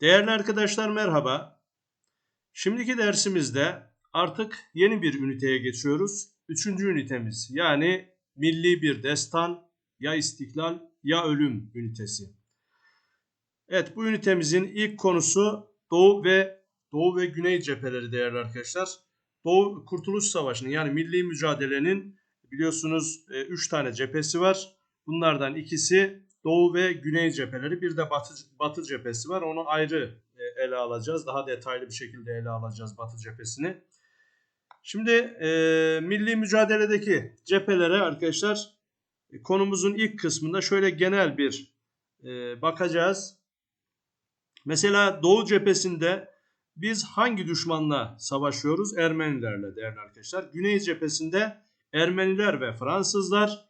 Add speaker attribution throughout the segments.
Speaker 1: Değerli arkadaşlar merhaba. Şimdiki dersimizde artık yeni bir üniteye geçiyoruz. Üçüncü ünitemiz yani milli bir destan ya istiklal ya ölüm ünitesi. Evet bu ünitemizin ilk konusu Doğu ve Doğu ve Güney cepheleri değerli arkadaşlar. Doğu Kurtuluş Savaşı'nın yani milli mücadelenin biliyorsunuz 3 e, tane cephesi var. Bunlardan ikisi Doğu ve Güney cepheleri bir de Batı, Batı cephesi var. Onu ayrı e, ele alacağız. Daha detaylı bir şekilde ele alacağız Batı cephesini. Şimdi e, milli mücadeledeki cephelere arkadaşlar e, konumuzun ilk kısmında şöyle genel bir e, bakacağız. Mesela Doğu cephesinde biz hangi düşmanla savaşıyoruz? Ermenilerle değerli arkadaşlar. Güney cephesinde Ermeniler ve Fransızlar.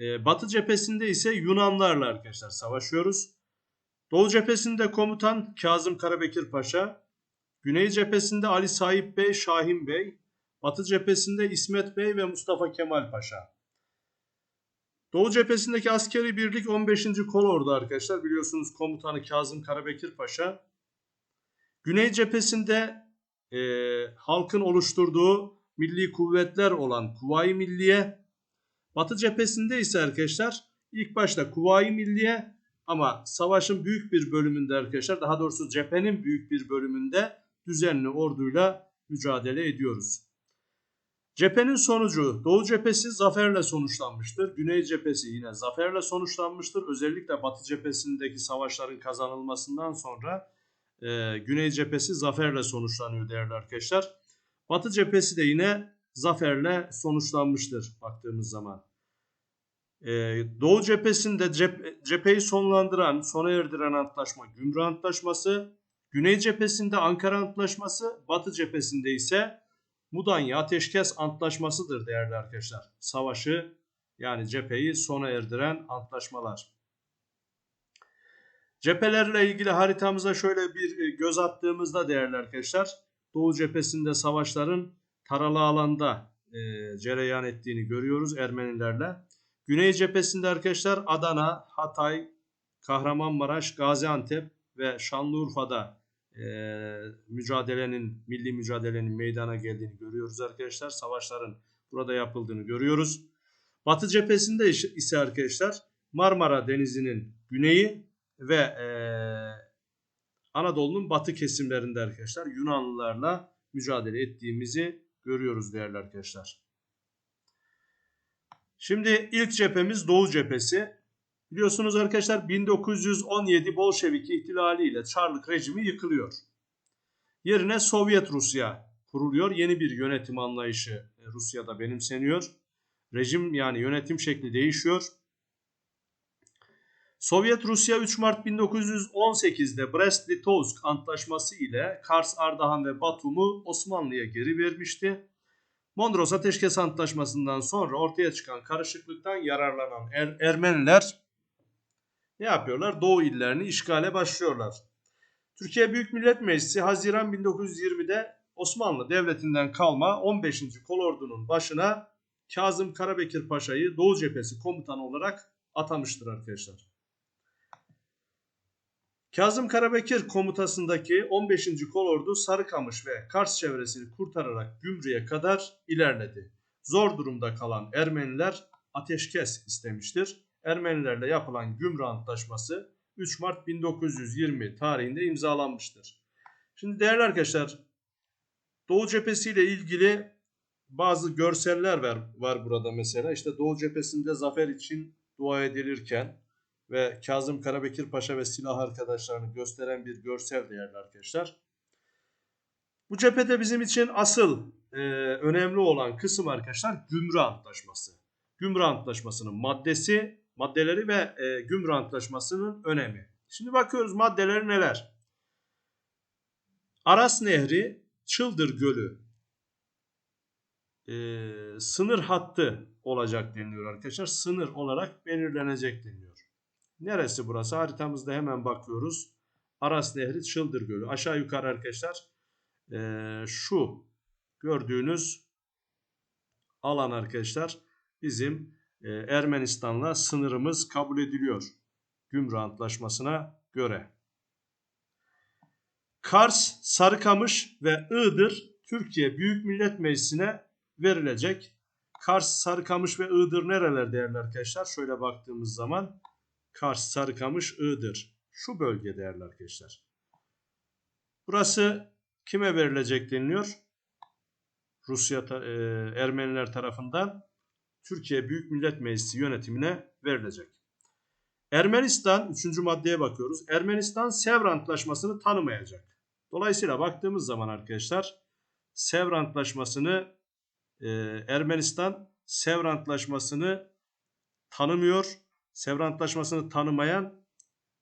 Speaker 1: Ee, Batı cephesinde ise Yunanlarla arkadaşlar savaşıyoruz. Doğu cephesinde komutan Kazım Karabekir Paşa. Güney cephesinde Ali Sahip Bey, Şahin Bey. Batı cephesinde İsmet Bey ve Mustafa Kemal Paşa. Doğu cephesindeki askeri birlik 15. Kolordu arkadaşlar. Biliyorsunuz komutanı Kazım Karabekir Paşa. Güney cephesinde e, halkın oluşturduğu milli kuvvetler olan Kuvayi Milliye, Batı cephesinde ise arkadaşlar ilk başta Kuvayi Milliye ama savaşın büyük bir bölümünde arkadaşlar daha doğrusu cephenin büyük bir bölümünde düzenli orduyla mücadele ediyoruz. Cephenin sonucu Doğu cephesi zaferle sonuçlanmıştır. Güney cephesi yine zaferle sonuçlanmıştır. Özellikle Batı cephesindeki savaşların kazanılmasından sonra e, Güney cephesi zaferle sonuçlanıyor değerli arkadaşlar. Batı cephesi de yine zaferle sonuçlanmıştır baktığımız zaman. Ee, Doğu cephesinde cep cepheyi sonlandıran, sona erdiren antlaşma Gümrük Antlaşması, Güney cephesinde Ankara Antlaşması, Batı cephesinde ise Mudanya Ateşkes Antlaşması'dır değerli arkadaşlar. Savaşı yani cepheyi sona erdiren antlaşmalar. Cephelerle ilgili haritamıza şöyle bir e, göz attığımızda değerli arkadaşlar Doğu cephesinde savaşların taralı alanda e, cereyan ettiğini görüyoruz Ermenilerle. Güney cephesinde arkadaşlar Adana, Hatay, Kahramanmaraş, Gaziantep ve Şanlıurfa'da e, mücadelenin, milli mücadelenin meydana geldiğini görüyoruz arkadaşlar. Savaşların burada yapıldığını görüyoruz. Batı cephesinde ise arkadaşlar Marmara Denizi'nin güneyi ve e, Anadolu'nun batı kesimlerinde arkadaşlar Yunanlılarla mücadele ettiğimizi görüyoruz değerli arkadaşlar. Şimdi ilk cephemiz Doğu cephesi. Biliyorsunuz arkadaşlar 1917 Bolşevik ihtilali ile Çarlık rejimi yıkılıyor. Yerine Sovyet Rusya kuruluyor. Yeni bir yönetim anlayışı Rusya'da benimseniyor. Rejim yani yönetim şekli değişiyor. Sovyet Rusya 3 Mart 1918'de Brest-Litovsk Antlaşması ile Kars, Ardahan ve Batum'u Osmanlı'ya geri vermişti. Mondros Ateşkes Antlaşması'ndan sonra ortaya çıkan karışıklıktan yararlanan er Ermeniler ne yapıyorlar? Doğu illerini işgale başlıyorlar. Türkiye Büyük Millet Meclisi Haziran 1920'de Osmanlı Devleti'nden kalma 15. Kolordu'nun başına Kazım Karabekir Paşa'yı Doğu Cephesi komutanı olarak atamıştır arkadaşlar. Kazım Karabekir komutasındaki 15. Kolordu Sarıkamış ve Kars çevresini kurtararak Gümrü'ye kadar ilerledi. Zor durumda kalan Ermeniler ateşkes istemiştir. Ermenilerle yapılan Gümrü Antlaşması 3 Mart 1920 tarihinde imzalanmıştır. Şimdi değerli arkadaşlar Doğu cephesi ile ilgili bazı görseller var, var burada mesela. İşte Doğu cephesinde zafer için dua edilirken ve Kazım Karabekir Paşa ve silah arkadaşlarını gösteren bir görsel değerli arkadaşlar. Bu cephede bizim için asıl e, önemli olan kısım arkadaşlar Gümrü Antlaşması. Gümrü Antlaşması'nın maddesi, maddeleri ve e, Gümrü Antlaşması'nın önemi. Şimdi bakıyoruz maddeleri neler? Aras Nehri, Çıldır Gölü e, sınır hattı olacak deniliyor arkadaşlar. Sınır olarak belirlenecek deniliyor. Neresi burası? Haritamızda hemen bakıyoruz. Aras Nehri Çıldır Gölü. Aşağı yukarı arkadaşlar e, şu gördüğünüz alan arkadaşlar bizim e, Ermenistan'la sınırımız kabul ediliyor. Gümrük Antlaşması'na göre. Kars, Sarıkamış ve Iğdır Türkiye Büyük Millet Meclisi'ne verilecek. Kars, Sarıkamış ve Iğdır nereler değerli arkadaşlar? Şöyle baktığımız zaman Kars, Sarıkamış, Iğdır. Şu bölge değerli arkadaşlar. Burası kime verilecek deniliyor? Rusya, e, Ermeniler tarafından Türkiye Büyük Millet Meclisi yönetimine verilecek. Ermenistan, üçüncü maddeye bakıyoruz. Ermenistan Sevr Antlaşması'nı tanımayacak. Dolayısıyla baktığımız zaman arkadaşlar Sevr Antlaşması'nı e, Ermenistan Sevr Antlaşması'nı tanımıyor. Sevr Antlaşması'nı tanımayan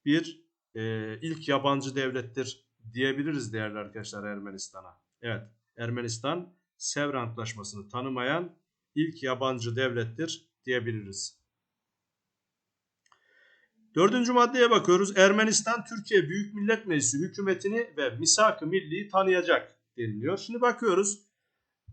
Speaker 1: bir e, ilk yabancı devlettir diyebiliriz değerli arkadaşlar Ermenistan'a. Evet Ermenistan Sevr Antlaşması'nı tanımayan ilk yabancı devlettir diyebiliriz. Dördüncü maddeye bakıyoruz. Ermenistan Türkiye Büyük Millet Meclisi hükümetini ve misak-ı milliyi tanıyacak deniliyor. Şimdi bakıyoruz.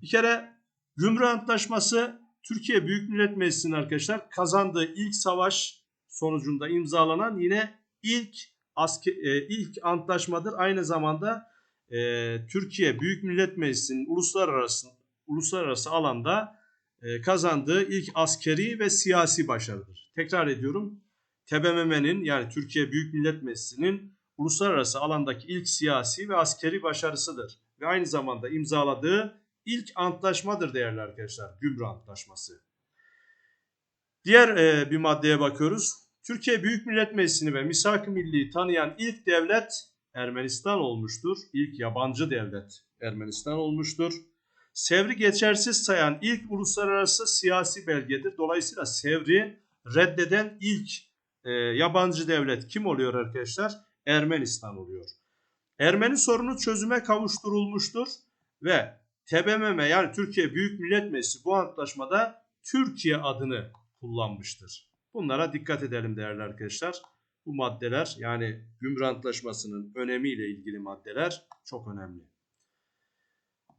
Speaker 1: Bir kere Gümrük Antlaşması Türkiye Büyük Millet Meclisi'nin arkadaşlar kazandığı ilk savaş sonucunda imzalanan yine ilk asker, e, ilk antlaşmadır. Aynı zamanda e, Türkiye Büyük Millet Meclisi'nin uluslararası uluslararası alanda e, kazandığı ilk askeri ve siyasi başarıdır. Tekrar ediyorum. TBMM'nin yani Türkiye Büyük Millet Meclisi'nin uluslararası alandaki ilk siyasi ve askeri başarısıdır. Ve aynı zamanda imzaladığı ilk antlaşmadır değerli arkadaşlar. Gümrük Antlaşması. Diğer e, bir maddeye bakıyoruz. Türkiye Büyük Millet Meclisi'ni ve Misak-ı Milli'yi tanıyan ilk devlet Ermenistan olmuştur. İlk yabancı devlet Ermenistan olmuştur. Sevr'i geçersiz sayan ilk uluslararası siyasi belgedir. Dolayısıyla Sevr'i reddeden ilk e, yabancı devlet kim oluyor arkadaşlar? Ermenistan oluyor. Ermeni sorunu çözüme kavuşturulmuştur ve TBMM yani Türkiye Büyük Millet Meclisi bu antlaşmada Türkiye adını kullanmıştır. Bunlara dikkat edelim değerli arkadaşlar. Bu maddeler yani Gümrük Antlaşması'nın önemiyle ilgili maddeler çok önemli.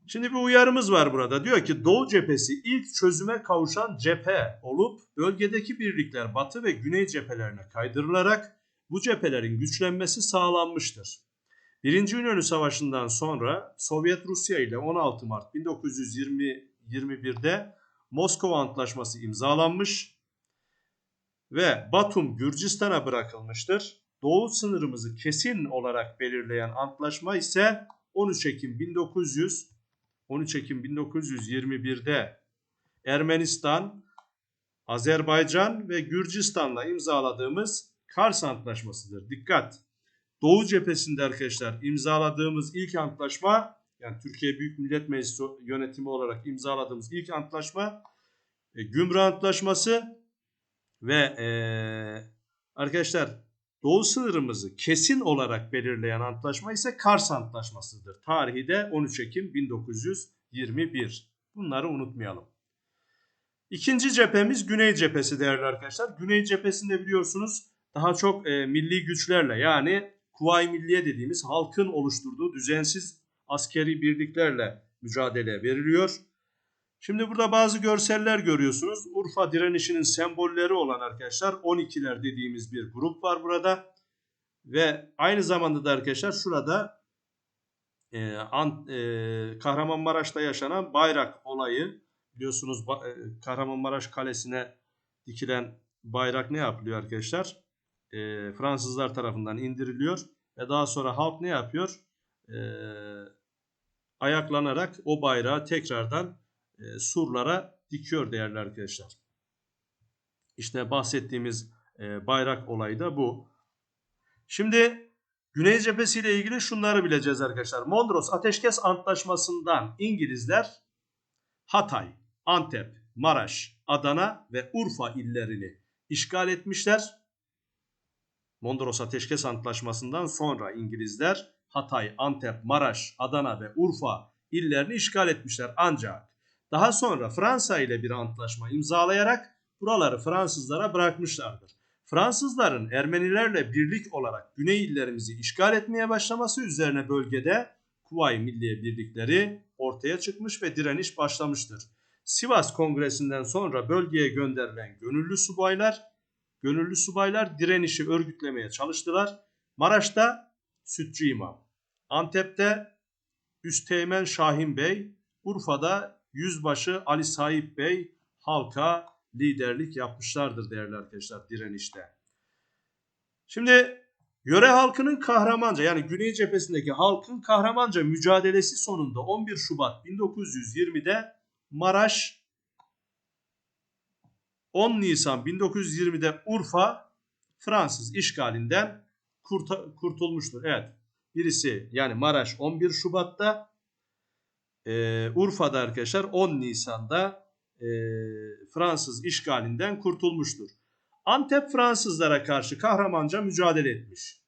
Speaker 1: Şimdi bir uyarımız var burada. Diyor ki Doğu cephesi ilk çözüme kavuşan cephe olup bölgedeki birlikler batı ve güney cephelerine kaydırılarak bu cephelerin güçlenmesi sağlanmıştır. Birinci İnönü Savaşı'ndan sonra Sovyet Rusya ile 16 Mart 1921'de Moskova Antlaşması imzalanmış ve Batum Gürcistan'a bırakılmıştır. Doğu sınırımızı kesin olarak belirleyen antlaşma ise 13 Ekim 1900 13 Ekim 1921'de Ermenistan, Azerbaycan ve Gürcistan'la imzaladığımız Kars Antlaşması'dır. Dikkat! Doğu cephesinde arkadaşlar imzaladığımız ilk antlaşma yani Türkiye Büyük Millet Meclisi yönetimi olarak imzaladığımız ilk antlaşma e, Gümrük Antlaşması ve e, arkadaşlar Doğu sınırımızı kesin olarak belirleyen antlaşma ise Kars Antlaşması'dır. Tarihi de 13 Ekim 1921. Bunları unutmayalım. İkinci cephemiz Güney cephesi değerli arkadaşlar. Güney cephesinde biliyorsunuz daha çok e, milli güçlerle yani Kuvayi Milliye dediğimiz halkın oluşturduğu düzensiz askeri birliklerle mücadele veriliyor. Şimdi burada bazı görseller görüyorsunuz. Urfa direnişinin sembolleri olan arkadaşlar 12'ler dediğimiz bir grup var burada. Ve aynı zamanda da arkadaşlar şurada e, an, e, Kahramanmaraş'ta yaşanan bayrak olayı biliyorsunuz e, Kahramanmaraş Kalesi'ne dikilen bayrak ne yapılıyor arkadaşlar? E, Fransızlar tarafından indiriliyor ve daha sonra halk ne yapıyor? E, ayaklanarak o bayrağı tekrardan e, surlara dikiyor değerli arkadaşlar. İşte bahsettiğimiz e, bayrak olayı da bu. Şimdi Güney cephesi ile ilgili şunları bileceğiz arkadaşlar. Mondros Ateşkes Antlaşması'ndan İngilizler Hatay, Antep, Maraş, Adana ve Urfa illerini işgal etmişler. Mondros Ateşkes Antlaşması'ndan sonra İngilizler Hatay, Antep, Maraş, Adana ve Urfa illerini işgal etmişler. Ancak daha sonra Fransa ile bir antlaşma imzalayarak buraları Fransızlara bırakmışlardır. Fransızların Ermenilerle birlik olarak Güney illerimizi işgal etmeye başlaması üzerine bölgede Kuvayi Milliye birlikleri ortaya çıkmış ve direniş başlamıştır. Sivas Kongresi'nden sonra bölgeye gönderilen gönüllü subaylar, gönüllü subaylar direnişi örgütlemeye çalıştılar. Maraş'ta Sütçü İmam, Antep'te Üsteğmen Şahin Bey, Urfa'da Yüzbaşı Ali Sahip Bey halka liderlik yapmışlardır değerli arkadaşlar direnişte. Şimdi yöre halkının kahramanca yani Güney cephesindeki halkın kahramanca mücadelesi sonunda 11 Şubat 1920'de Maraş 10 Nisan 1920'de Urfa Fransız işgalinden kurta- kurtulmuştur. Evet birisi yani Maraş 11 Şubat'ta e, Urfa'da arkadaşlar 10 Nisan'da e, Fransız işgalinden kurtulmuştur. Antep Fransızlara karşı kahramanca mücadele etmiş.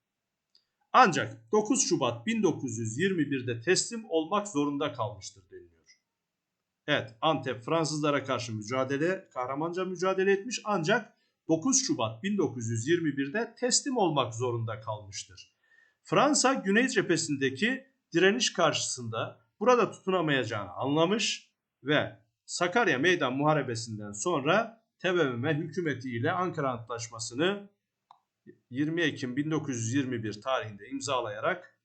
Speaker 1: Ancak 9 Şubat 1921'de teslim olmak zorunda kalmıştır deniliyor. Evet Antep Fransızlara karşı mücadele, kahramanca mücadele etmiş ancak 9 Şubat 1921'de teslim olmak zorunda kalmıştır. Fransa Güney cephesindeki direniş karşısında burada tutunamayacağını anlamış ve Sakarya Meydan Muharebesi'nden sonra TBMM hükümeti ile Ankara Antlaşması'nı 20 Ekim 1921 tarihinde imzalayarak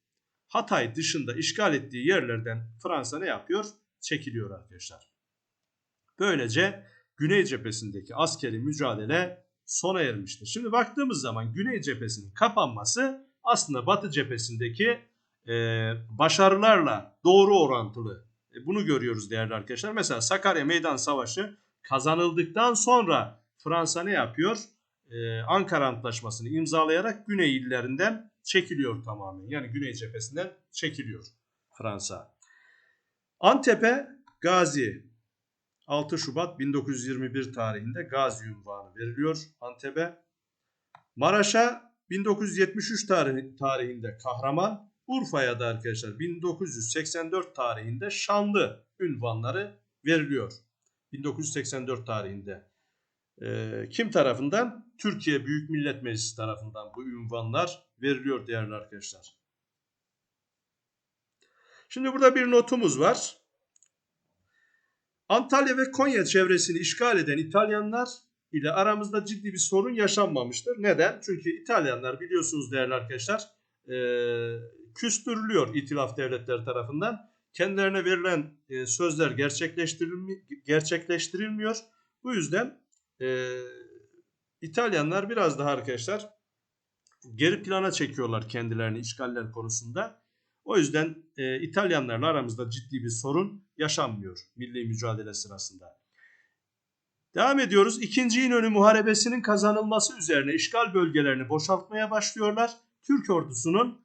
Speaker 1: Hatay dışında işgal ettiği yerlerden Fransa ne yapıyor? Çekiliyor arkadaşlar. Böylece Güney cephesindeki askeri mücadele sona ermiştir. Şimdi baktığımız zaman Güney cephesinin kapanması aslında Batı cephesindeki e, başarılarla doğru orantılı. E, bunu görüyoruz değerli arkadaşlar. Mesela Sakarya Meydan Savaşı kazanıldıktan sonra Fransa ne yapıyor? Ee, Ankara Antlaşması'nı imzalayarak Güney illerinden çekiliyor tamamen. Yani Güney cephesinden çekiliyor Fransa. Antep'e Gazi 6 Şubat 1921 tarihinde Gazi unvanı veriliyor Antep'e. Maraş'a 1973 tarih, tarihinde Kahraman, Urfa'ya da arkadaşlar 1984 tarihinde Şanlı ünvanları veriliyor. 1984 tarihinde. Ee, kim tarafından? Türkiye Büyük Millet Meclisi tarafından bu ünvanlar veriliyor değerli arkadaşlar. Şimdi burada bir notumuz var. Antalya ve Konya çevresini işgal eden İtalyanlar ile aramızda ciddi bir sorun yaşanmamıştır. Neden? Çünkü İtalyanlar biliyorsunuz değerli arkadaşlar e, küstürülüyor itilaf devletleri tarafından. Kendilerine verilen e, sözler gerçekleştirilmi, gerçekleştirilmiyor. Bu yüzden e, İtalyanlar biraz daha arkadaşlar geri plana çekiyorlar kendilerini işgaller konusunda. O yüzden e, İtalyanlarla aramızda ciddi bir sorun yaşanmıyor milli mücadele sırasında. Devam ediyoruz. İkinci İnönü Muharebesi'nin kazanılması üzerine işgal bölgelerini boşaltmaya başlıyorlar. Türk ordusunun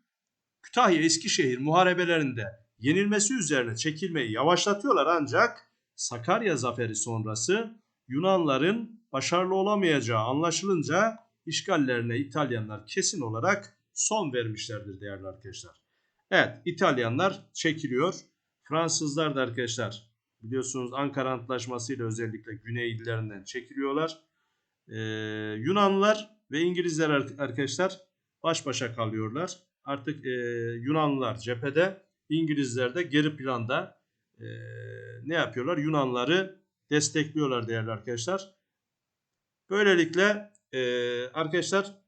Speaker 1: Kütahya Eskişehir muharebelerinde yenilmesi üzerine çekilmeyi yavaşlatıyorlar ancak Sakarya zaferi sonrası Yunanların başarılı olamayacağı anlaşılınca işgallerine İtalyanlar kesin olarak son vermişlerdir değerli arkadaşlar. Evet İtalyanlar çekiliyor. Fransızlar da arkadaşlar biliyorsunuz Ankara Antlaşması ile özellikle güney illerinden çekiliyorlar. Ee, Yunanlılar ve İngilizler arkadaşlar baş başa kalıyorlar. Artık e, Yunanlılar cephede, İngilizler de geri planda e, ne yapıyorlar? Yunanları destekliyorlar değerli arkadaşlar. Böylelikle e, arkadaşlar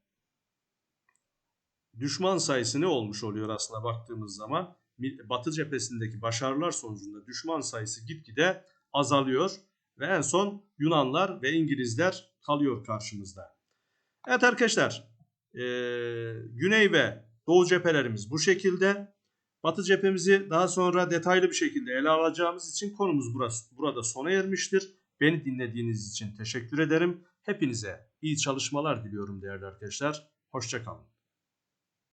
Speaker 1: düşman sayısı ne olmuş oluyor aslında baktığımız zaman? Batı cephesindeki başarılar sonucunda düşman sayısı gitgide azalıyor ve en son Yunanlar ve İngilizler kalıyor karşımızda. Evet arkadaşlar e, Güney ve Doğu cephelerimiz bu şekilde. Batı cephemizi daha sonra detaylı bir şekilde ele alacağımız için konumuz burası, burada sona ermiştir. Beni dinlediğiniz için teşekkür ederim. Hepinize iyi çalışmalar diliyorum değerli arkadaşlar. Hoşçakalın.